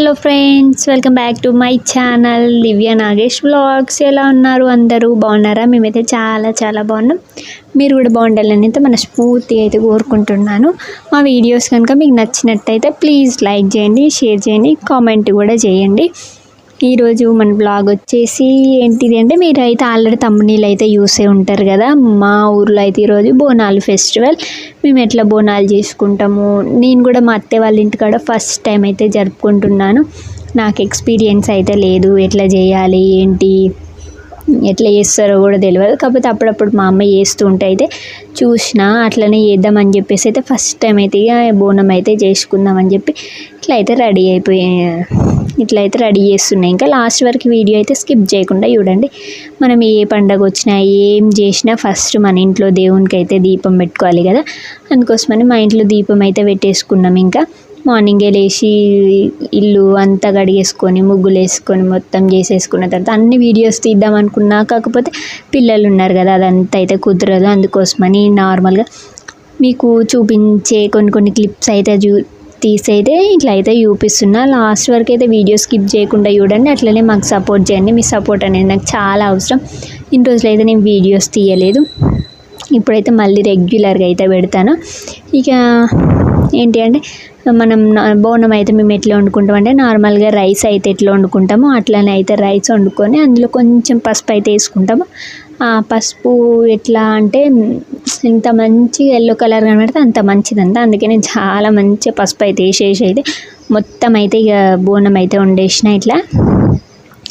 Hello friends welcome back to my channel Divya Nagesh vlogs. ఎలా ఉన్నారు అందరూ? బాగున్నారా? మేమైతే చాలా చాలా బాగున్నాం. మీరు కూడా బాగుండాలని అయితే మనస్ఫూర్తి అయితే కోరుకుంటున్నాను. మా వీడియోస్ కనుక మీకు నచ్చినట్టయితే ప్లీజ్ లైక్ చేయండి షేర్ చేయండి కామెంట్ కూడా చేయండి. ఈరోజు మన బ్లాగ్ వచ్చేసి ఏంటిది అంటే మీరు అయితే ఆల్రెడీ తమ్మునీళ్ళు అయితే చూసే ఉంటారు కదా. మా ఊర్లో అయితే ఈరోజు బోనాలు ఫెస్టివల్. మేము ఎట్లా బోనాలు చేసుకుంటాము? నేను కూడా మా అత్తే వాళ్ళ ఇంటికాడ ఫస్ట్ టైం అయితే జరుపుకుంటున్నాను. నాకు ఎక్స్పీరియన్స్ అయితే లేదు. ఎట్లా చేయాలి? ఏంటి? ఎట్లా చేస్తారో కూడా తెలియదు కాకపోతే అప్పుడప్పుడు మా అమ్మ చేస్తూ ఉంటే అయితే చూసిన అట్లనే చేద్దామని చెప్పేసి అయితే ఫస్ట్ టైం అయితే ఇక బోనం అయితే చేసుకుందామని చెప్పి ఇట్లా అయితే రెడీ అయిపోయి. ఇట్లా అయితే రెడీ చేస్తున్నాయి ఇంకా లాస్ట్ వరకు వీడియో అయితే స్కిప్ చేయకుండా చూడండి. మనం ఏ పండగ వచ్చినా ఏం చేసినా ఫస్ట్ మన ఇంట్లో దేవునికి అయితే దీపం పెట్టుకోవాలి కదా. అందుకోసమని మా ఇంట్లో దీపం అయితే పెట్టేసుకున్నాం ఇంకా. మార్నింగే లేచి ఇల్లు అంతా కడిగేసుకొని ముగ్గులు వేసుకొని మొత్తం చేసేసుకున్న తర్వాత అన్ని వీడియోస్ తీద్దాం అనుకున్నా. కాకపోతే పిల్లలు ఉన్నారు కదా అదంతా అయితే కుదరదు. అందుకోసమని నార్మల్గా మీకు చూపించే కొన్ని కొన్ని క్లిప్స్ అయితే చూ తీసైతే ఇట్లా అయితే చూపిస్తున్నా. లాస్ట్ వరకు అయితే వీడియో స్కిప్ చేయకుండా చూడండి. అట్లనే మాకు సపోర్ట్ చేయండి. మీ సపోర్ట్ అనేది నాకు చాలా అవసరం. ఇన్ని రోజులు అయితే నేను వీడియోస్ తీయలేదు. ఇప్పుడైతే మళ్ళీ రెగ్యులర్గా అయితే పెడతాను. ఇక ఏంటి అంటే మనం బోనం అయితే మేము ఎట్లా వండుకుంటాం అంటే నార్మల్గా రైస్ అయితే ఎట్లా వండుకుంటామో అట్లనే అయితే రైస్ వండుకొని అందులో కొంచెం పసుపు అయితే వేసుకుంటాము. ఆ పసుపు ఎట్లా అంటే ఎంత మంచిగా ఎల్లో కలర్ కనబడితే అంత మంచిదంట. అందుకే నేను చాలా మంచిగా పసుపు అయితే వేసేసి అయితే మొత్తం అయితే ఇక బోనం అయితే వండేసిన ఇట్లా.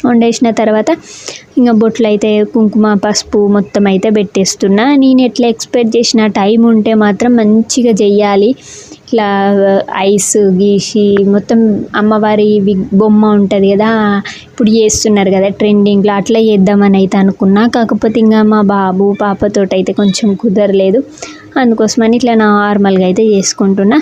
వండేసిన తర్వాత ఇంకా బొట్లు అయితే కుంకుమ పసుపు మొత్తం అయితే పెట్టేస్తున్నా. నేను ఎట్లా ఎక్స్పెక్ట్ చేసిన టైం ఉంటే మాత్రం మంచిగా చెయ్యాలి ఇట్లా ఐస్ గీసి మొత్తం అమ్మవారి బొమ్మ ఉంటుంది కదా ఇప్పుడు చేస్తున్నారు కదా ట్రెండింగ్లో అట్లా చేద్దామని అయితే అనుకున్నా. కాకపోతే ఇంకా మా బాబు పాపతో అయితే కొంచెం కుదరలేదు. అందుకోసమని ఇట్లా నార్మల్గా అయితే చేసుకుంటున్నా.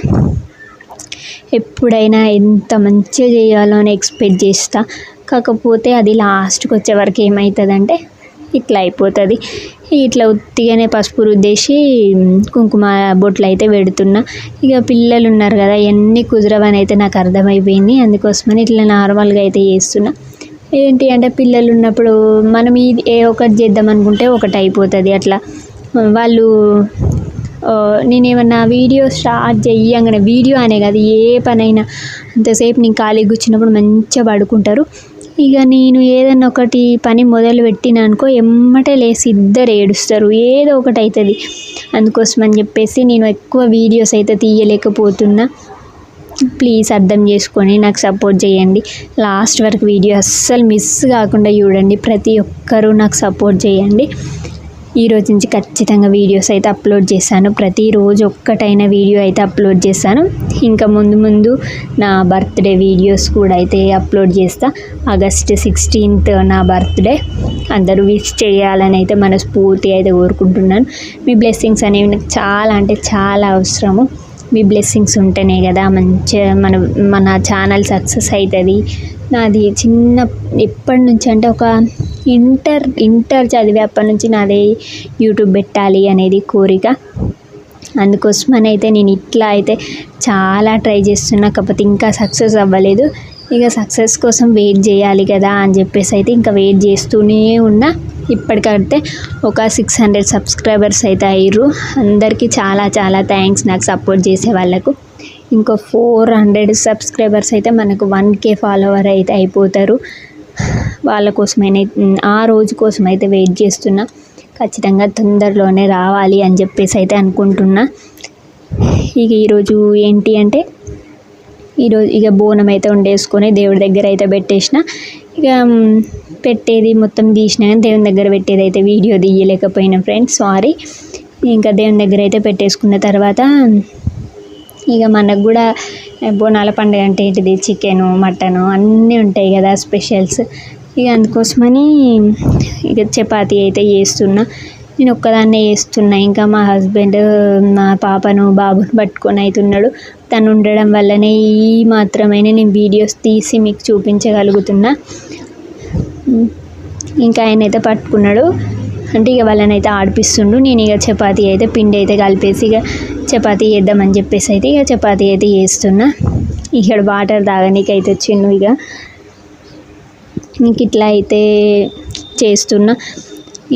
ఎప్పుడైనా ఎంత మంచిగా చేయాలో అని ఎక్స్పెక్ట్ చేస్తా. కాకపోతే అది లాస్ట్కి వచ్చే వరకు ఏమవుతుందంటే ఇట్లా అయిపోతుంది. ఇట్లా ఉత్తిగానే పసుపు రుద్దేసి కుంకుమ బొట్లు అయితే పెడుతున్నా. ఇక పిల్లలు ఉన్నారు కదా ఎన్ని కుదరవని అయితే నాకు అర్థమైపోయింది. అందుకోసమని ఇట్లా నార్మల్గా అయితే చేస్తున్నా. ఏంటి అంటే పిల్లలు ఉన్నప్పుడు మనం ఇది ఏ ఒకటి చేద్దాం అనుకుంటే ఒకటి అయిపోతుంది అట్లా. వాళ్ళు నేనేమన్నా వీడియో స్టార్ట్ చెయ్యంగానే వీడియో అనే కాదు ఏ పనైనా. అంతసేపు నేను ఖాళీ కూర్చున్నప్పుడు మంచిగా పడుకుంటారు. ఇక నేను ఏదన్నా ఒకటి పని మొదలు పెట్టిన అనుకో ఎమ్మటే లేసి ఇద్దరు ఏడుస్తారు. ఏదో ఒకటి అవుతుంది అందుకోసం అని చెప్పేసి నేను ఎక్కువ వీడియోస్ అయితే తీయలేకపోతున్నా. ప్లీజ్ అర్థం చేసుకొని నాకు సపోర్ట్ చేయండి. లాస్ట్ వరకు వీడియో అస్సలు మిస్ కాకుండా చూడండి. ప్రతి ఒక్కరూ నాకు సపోర్ట్ చేయండి. ఈ రోజు నుంచి ఖచ్చితంగా వీడియోస్ అయితే అప్లోడ్ చేశాను. ప్రతిరోజు ఒక్కటైన వీడియో అయితే అప్లోడ్ చేశాను. ఇంకా ముందు ముందు నా బర్త్డే వీడియోస్ కూడా అయితే అప్లోడ్ చేస్తా. ఆగస్ట్ సిక్స్టీన్త్ నా బర్త్డే. అందరూ విష్ చేయాలని అయితే మనస్ఫూర్తి అయితే కోరుకుంటున్నాను. మీ బ్లెస్సింగ్స్ అనేవి నాకు చాలా అంటే చాలా అవసరము. మీ బ్లెస్సింగ్స్ ఉంటేనే కదా మంచిగా మన మన ఛానల్ సక్సెస్ అవుతుంది నాది చిన్న ఎప్పటి నుంచి అంటే ఒక ఇంటర్ ఇంటర్ చదివే అప్పటి నుంచి నాదే యూట్యూబ్ పెట్టాలి అనేది కోరిక. అందుకోసమని అయితే నేను ఇట్లా అయితే చాలా ట్రై చేస్తున్నా. కాకపోతే ఇంకా సక్సెస్ అవ్వలేదు. ఇక సక్సెస్ కోసం వెయిట్ చేయాలి కదా అని చెప్పేసి అయితే ఇంకా వెయిట్ చేస్తూనే ఉన్నా. ఇప్పటికైతే ఒక సిక్స్ హండ్రెడ్ సబ్స్క్రైబర్స్ అయితే అయ్యారు అందరికీ చాలా చాలా థ్యాంక్స్ నాకు సపోర్ట్ చేసే వాళ్ళకు. ఇంకో ఫోర్ హండ్రెడ్ సబ్స్క్రైబర్స్ అయితే మనకు వన్ కే ఫాలోవర్ అయితే అయిపోతారు. వాళ్ళ కోసమైనా ఆ రోజు కోసం అయితే వెయిట్ చేస్తున్నా. ఖచ్చితంగా తొందరలోనే రావాలి అని చెప్పేసి అయితే అనుకుంటున్నా. ఇక ఈరోజు ఏంటి అంటే ఈరోజు ఇక బోనం అయితే వండేసుకొని దేవుడి దగ్గర అయితే పెట్టేసిన. ఇక పెట్టేది మొత్తం తీసిన కానీ దేవుని దగ్గర పెట్టేది అయితే వీడియో తీయలేకపోయినా ఫ్రెండ్స్ సారీ. ఇంకా దేవుని దగ్గర అయితే పెట్టేసుకున్న తర్వాత ఇక మనకు కూడా బోనాల పండుగ అంటే ఏంటిది? చికెను మటను అన్నీ ఉంటాయి కదా స్పెషల్స్. ఇక అందుకోసమని ఇక చపాతి అయితే చేస్తున్నా. నేను ఒక్కదాన్నే చేస్తున్నా. ఇంకా మా హస్బెండ్ మా పాపను బాబుని పట్టుకొని అయితే ఉన్నాడు తను ఉండడం వల్లనే ఈ మాత్రమైన నేను వీడియోస్ తీసి మీకు చూపించగలుగుతున్నా. ఇంకా ఆయన అయితే పట్టుకున్నాడు. అంటే ఇక వాళ్ళని అయితే ఆడిపిస్తుండు. నేను ఇక చపాతీ అయితే పిండి అయితే కలిపేసి ఇక చపాతీ చేద్దామని చెప్పేసి అయితే ఇక చపాతీ అయితే చేస్తున్నా. ఇక్కడ వాటర్ తాగనీకి అయితే వచ్చిండు ఇక. ఇంక ఇట్లా అయితే చేస్తున్నా.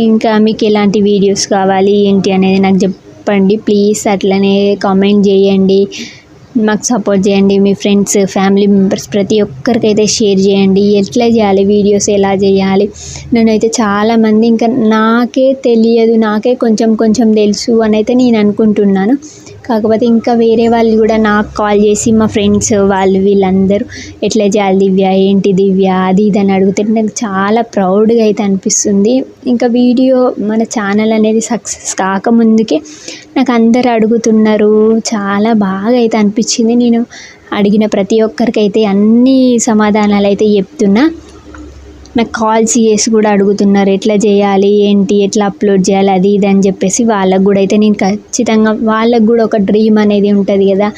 ఇంకా మీకు ఎలాంటి వీడియోస్ కావాలి ఏంటి అనేది నాకు చెప్పండి. ప్లీజ్ అట్లనే కామెంట్ చేయండి. మాకు సపోర్ట్ చేయండి మీ ఫ్రెండ్స్ ఫ్యామిలీ మెంబర్స్ ప్రతి ఒక్కరికైతే షేర్ చేయండి. ఎట్లా చేయాలి వీడియోస్ ఎలా చేయాలి? నేనైతే చాలామంది ఇంకా నాకే తెలియదు నాకే కొంచెం కొంచెం తెలుసు అని అయితే నేను అనుకుంటున్నాను. కాకపోతే ఇంకా వేరే వాళ్ళు కూడా నాకు కాల్ చేసి మా ఫ్రెండ్స్ వాళ్ళు వీళ్ళందరూ ఎట్లా చేయాలి దివ్య? ఏంటి దివ్య? అది ఇది అని అడుగుతుంటే నాకు చాలా ప్రౌడ్గా అయితే అనిపిస్తుంది. ఇంకా వీడియో మన ఛానల్ అనేది సక్సెస్ కాకముందుకే నాకు అందరు అడుగుతున్నారు. చాలా బాగా అయితే అనిపించింది. నేను అడిగిన ప్రతి ఒక్కరికైతే అన్ని సమాధానాలు అయితే చెప్తున్నా. నాకు కాల్స్ చేసి కూడా అడుగుతున్నారు ఎట్లా చేయాలి ఏంటి ఎట్లా అప్లోడ్ చేయాలి అది ఇది అని చెప్పేసి వాళ్ళకు కూడా అయితే నేను ఖచ్చితంగా వాళ్ళకు కూడా ఒక డ్రీమ్ అనేది ఉంటుంది కదా.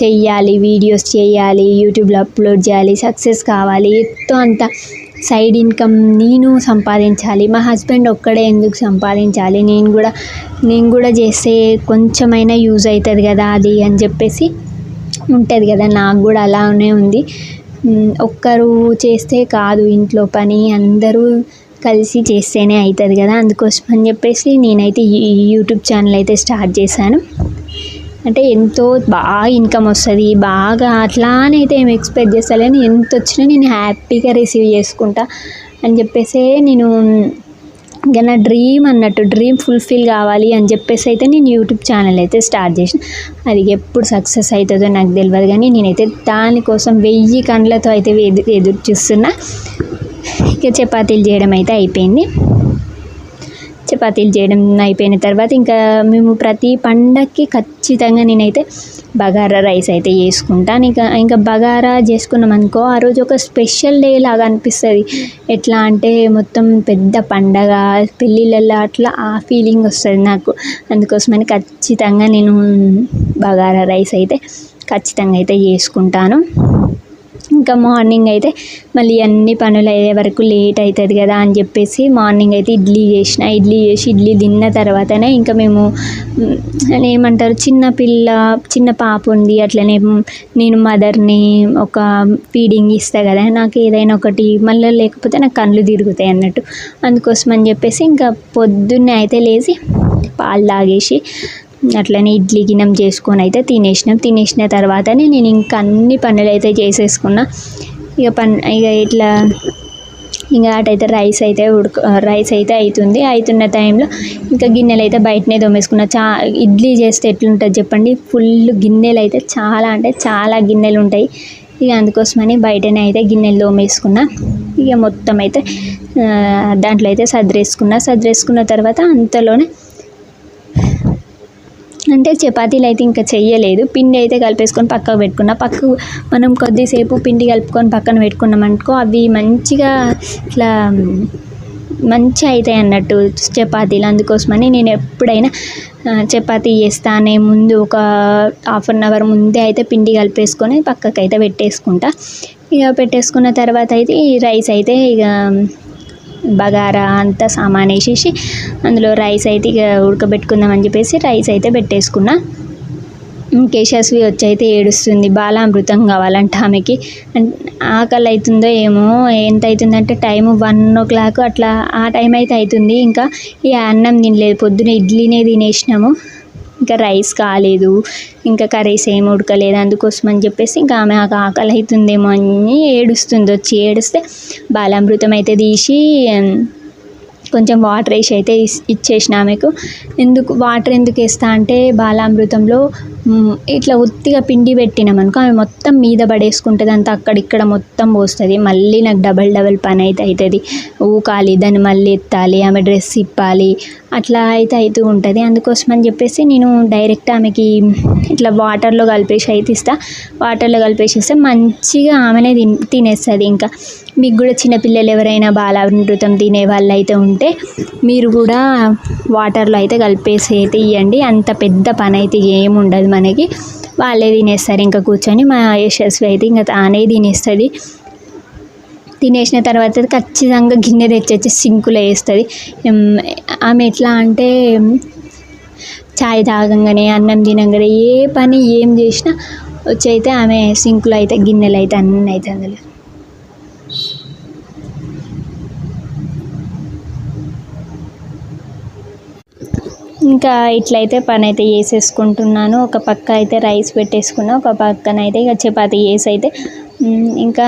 చెయ్యాలి వీడియోస్ చేయాలి యూట్యూబ్లో అప్లోడ్ చేయాలి సక్సెస్ కావాలి ఎంతో అంత సైడ్ ఇన్కమ్ నేను సంపాదించాలి మా హస్బెండ్ ఒక్కడే ఎందుకు సంపాదించాలి నేను కూడా నేను కూడా చేస్తే కొంచెమైనా యూజ్ అవుతుంది కదా అది అని చెప్పేసి ఉంటుంది కదా నాకు కూడా అలానే ఉంది. ఒక్కరు చేస్తే కాదు ఇంట్లో పని అందరూ కలిసి చేస్తేనే అవుతుంది కదా. అందుకోసం అని చెప్పేసి నేనైతే ఈ యూట్యూబ్ ఛానల్ అయితే స్టార్ట్ చేశాను. అంటే ఎంతో బాగా ఇన్కమ్ వస్తుంది. బాగా అట్లా అని అయితే ఏం ఎక్స్పెక్ట్ చేస్తలేను ఎంత వచ్చినా నేను హ్యాపీగా రిసీవ్ చేసుకుంటా అని చెప్పేసి నేను ఇంకా నా డ్రీమ్ అన్నట్టు డ్రీమ్ ఫుల్ఫిల్ కావాలి అని చెప్పేసి అయితే నేను యూట్యూబ్ ఛానల్ అయితే స్టార్ట్ చేసిన. అది ఎప్పుడు సక్సెస్ అవుతుందో నాకు తెలియదు కానీ నేనైతే దానికోసం వెయ్యి కండ్లతో అయితే ఎదురు ఎదురు చూస్తున్నా. ఇక చపాతీలు చేయడం అయితే అయిపోయింది. చపాతీలు చేయడం అయిపోయిన తర్వాత ఇంకా మేము ప్రతి పండక్కి ఖచ్చితంగా నేనైతే బగారా రైస్ అయితే చేసుకుంటాను. ఇంకా ఇంకా బగారా చేసుకున్నాం అనుకో ఆ రోజు ఒక స్పెషల్ డే లాగా అనిపిస్తుంది. ఎట్లా అంటే మొత్తం పెద్ద పండగ పెళ్ళిళ్ళల్లో అట్లా ఆ ఫీలింగ్ వస్తుంది నాకు. అందుకోసమని ఖచ్చితంగా నేను బగారా రైస్ అయితే ఖచ్చితంగా అయితే చేసుకుంటాను. ఇంకా మార్నింగ్ అయితే మళ్ళీ అన్ని పనులు అయ్యే వరకు లేట్ అవుతుంది కదా అని చెప్పేసి మార్నింగ్ అయితే ఇడ్లీ చేసిన. ఇడ్లీ చేసి ఇడ్లీ తిన్న తర్వాతనే ఇంకా మేము అని ఏమంటారు చిన్న పిల్ల చిన్న పాప ఉంది. అట్లనే నేను మదర్ని ఒక ఫీడింగ్ ఇస్తా కదా నాకు ఏదైనా ఒకటి మళ్ళీ లేకపోతే నాకు కళ్ళు తిరుగుతాయి అన్నట్టు. అందుకోసం అని చెప్పేసి ఇంకా పొద్దున్నే అయితే లేచి పాలు తాగేసి అట్లనే ఇడ్లీ గిన్నెం చేసుకొని అయితే తినేసినాం. తినేసిన తర్వాతనే నేను ఇంకా అన్ని పనులు అయితే చేసేసుకున్నా. ఇక పన్ ఇక ఇట్లా ఇంకా అటైతే రైస్ అయితే ఉడక రైస్ అయితే అవుతుంది అవుతున్న టైంలో ఇంకా గిన్నెలు అయితే బయటనే తోమేసుకున్నా. చా ఇడ్లీ చేస్తే ఎట్లుంటుంది చెప్పండి? ఫుల్ గిన్నెలు అయితే చాలా అంటే చాలా గిన్నెలు ఉంటాయి. ఇక అందుకోసమని బయటనే అయితే గిన్నెలు తోమేసుకున్నా. ఇక మొత్తం అయితే దాంట్లో అయితే సదిరేసుకున్నా. సదిరేసుకున్న తర్వాత అంతలోనే అంటే చపాతీలు అయితే ఇంకా చెయ్యలేదు. పిండి అయితే కలిపేసుకొని పక్కకు పెట్టుకున్నా. పక్కకు మనం కొద్దిసేపు పిండి కలుపుకొని పక్కన పెట్టుకున్నాం అనుకో అవి మంచిగా ఇట్లా మంచి అవుతాయి అన్నట్టు చపాతీలు. అందుకోసమని నేను ఎప్పుడైనా చపాతీ చేస్తానే ముందు ఒక హాఫ్ అన్ అవర్ ముందే అయితే పిండి కలిపేసుకొని పక్కకు అయితే పెట్టేసుకుంటా. ఇక పెట్టేసుకున్న తర్వాత అయితే ఈ రైస్ అయితే ఇక బగారా అంతా సామాన్ వేసేసి అందులో రైస్ అయితే ఇక ఉడకబెట్టుకుందామని చెప్పేసి రైస్ అయితే పెట్టేసుకున్నా. కేశస్వి వచ్చి అయితే ఏడుస్తుంది. బాలామృతం కావాలంట ఆమెకి. ఆకలి అవుతుందో ఏమో ఎంత అవుతుందంటే టైం వన్ ఓ క్లాక్ అట్లా ఆ టైం అయితే అవుతుంది ఇంకా ఈ అన్నం తినలేదు. పొద్దున ఇడ్లీనే తినేసినాము. ఇంకా రైస్ కాలేదు ఇంకా కర్రీస్ ఏమి ఉడకలేదు అందుకోసం అని చెప్పేసి ఇంకా ఆమె ఆక- ఆకలి అవుతుందేమో అని ఏడుస్తుంది. వచ్చి ఏడిస్తే బాలామృతం అయితే తీసి కొంచెం వాటర్ వేసి అయితే ఇస్- ఇచ్చేసిన ఆమెకు ఎందుకు వాటర్ ఎందుకు వేస్తా అంటే బాలామృతంలో ఇట్లా ఉత్తిగా పిండి పెట్టినాం అనుకో ఆమె మొత్తం మీద పడేసుకుంటుంది అంతా అక్కడిక్కడ మొత్తం పోస్తుంది. మళ్ళీ నాకు డబల్ డబల్ పని అయితే అవుతుంది ఊకాలి దాన్ని మళ్ళీ ఎత్తాలి ఆమె డ్రెస్ ఇప్పాలి అట్లా అయితే అవుతూ ఉంటుంది. అందుకోసం అని చెప్పేసి నేను డైరెక్ట్ ఆమెకి ఇట్లా వాటర్లో కలిపేసి అయితే ఇస్తా. వాటర్లో కలిపేసి ఇస్తే మంచిగా ఆమెనే తినేస్తుంది ఇంకా. మీకు కూడా చిన్నపిల్లలు ఎవరైనా బాలామృతం తినే వాళ్ళు అయితే ఉంటే మీరు కూడా వాటర్లో అయితే కలిపేసి అయితే ఇవ్వండి అంత పెద్ద పని అయితే ఏమి ఉండదు మనకి. వాళ్ళే తినేస్తారు ఇంకా కూర్చొని. మా యశస్వి అయితే ఇంకా తానే తినేస్తుంది. తినేసిన తర్వాత ఖచ్చితంగా గిన్నె తెచ్చి సింకులో వేస్తుంది. ఆమె ఎట్లా అంటే చాయ్ తాగంగానే అన్నం తినంగానే ఏ పని ఏం చేసినా వచ్చి అయితే ఆమె సింకులో అయితే గిన్నెలు అయితే అన్నీ అయితే అందులో ఇంకా ఇట్లయితే పని అయితే చేసేసుకుంటున్నాను. ఒక పక్క అయితే రైస్ పెట్టేసుకున్నా ఒక పక్కన అయితే ఇక చపాతి చేసి అయితే ఇంకా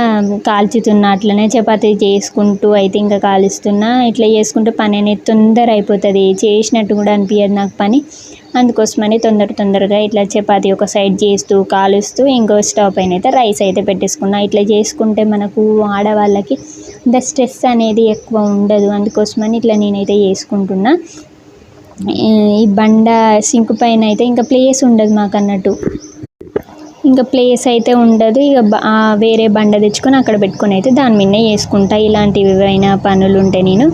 కాల్చుతున్నా. అట్లనే చపాతి చేసుకుంటూ అయితే ఇంకా కాలుస్తున్నా. ఇట్లా చేసుకుంటూ పని అనేది తొందర అయిపోతుంది. చేసినట్టు కూడా అనిపించదు నాకు పని. అందుకోసమని తొందర తొందరగా ఇట్లా చపాతి ఒక సైడ్ చేస్తూ కాలుస్తూ ఇంకో స్టవ్ పైన అయితే రైస్ అయితే పెట్టేసుకున్నా. ఇట్లా చేసుకుంటే మనకు ఆడవాళ్ళకి ద స్ట్రెస్ అనేది ఎక్కువ ఉండదు. అందుకోసమని ఇట్లా నేనైతే చేసుకుంటున్నా. ఈ బండ సింక్ పైన అయితే ఇంకా ప్లేస్ ఉండదు మాకు అన్నట్టు ఇంకా ప్లేస్ అయితే ఉండదు. ఇక వేరే బండ తెచ్చుకొని అక్కడ పెట్టుకొని అయితే దాని మీద చేసుకుంటా. ఇలాంటివి ఏవైనా పనులు ఉంటే నేను.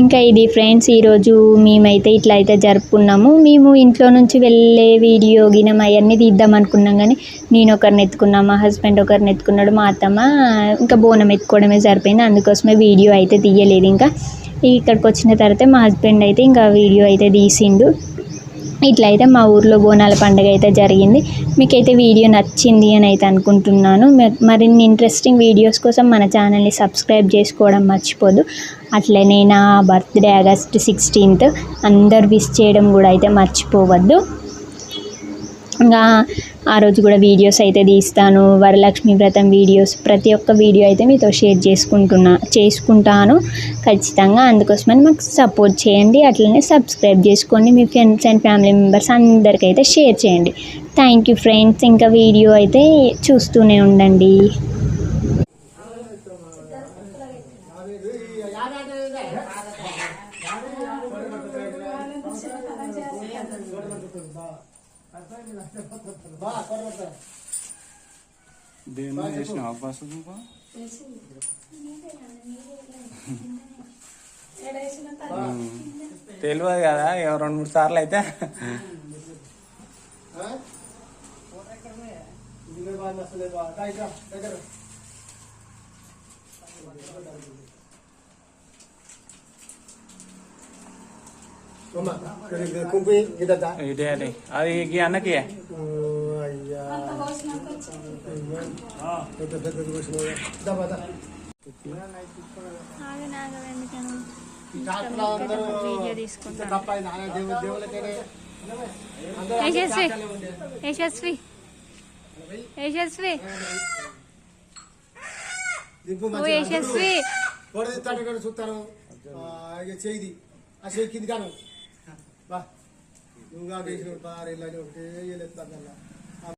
ఇంకా ఇది ఫ్రెండ్స్ ఈరోజు మేమైతే ఇట్లా అయితే జరుపుకున్నాము. మేము ఇంట్లో నుంచి వెళ్ళే వీడియో గినం అవన్నీ తీద్దాం అనుకున్నాం కానీ నేను ఒకరిని ఎత్తుకున్నా మా హస్బెండ్ ఒకరిని ఎత్తుకున్నాడు మా అత్తమ్మ ఇంకా బోనం ఎత్తుకోవడమే సరిపోయింది. అందుకోసమే వీడియో అయితే తీయలేదు ఇంకా. ఇక్కడికి వచ్చిన తర్వాత మా హస్బెండ్ అయితే ఇంకా వీడియో అయితే తీసిండు. ఇట్లా అయితే మా ఊర్లో బోనాల పండుగ అయితే జరిగింది. మీకైతే వీడియో నచ్చింది అని అయితే అనుకుంటున్నాను. మరిన్ని ఇంట్రెస్టింగ్ వీడియోస్ కోసం మన ఛానల్ని సబ్స్క్రైబ్ చేసుకోవడం మర్చిపోదు. అట్లనే నా బర్త్డే ఆగస్ట్ సిక్స్టీన్త్ అందరు విష్ చేయడం కూడా అయితే మర్చిపోవద్దు. ఇంకా ఆ రోజు కూడా వీడియోస్ అయితే తీస్తాను. వరలక్ష్మి వ్రతం వీడియోస్. ప్రతి ఒక్క వీడియో అయితే మీతో షేర్ చేసుకుంటున్నా చేసుకుంటాను. ఖచ్చితంగా అందుకోసమని మాకు సపోర్ట్ చేయండి. అట్లనే సబ్స్క్రైబ్ చేసుకోండి. మీ ఫ్రెండ్స్ అండ్ ఫ్యామిలీ మెంబర్స్ అందరికైతే షేర్ చేయండి. Thank you friends. ఇంకా వీడియో అయితే చూస్తూనే ఉండండి. దేని? ఉమ్. తెలియదు కదా రెండు మూడు సార్లు అయితే. కుంపి. అది. అన్నకి. అయ్యా. పెద్ద పెద్ద యశస్వి యశస్వి యశస్వి. యశస్వి. పొడది తట్టుకొని చూస్తాను చేయిది. ఆ చేయి కింది కాను బా. నువ్వు కాక వేసిన పారేళ్ళని ఒకటే వేయలేదు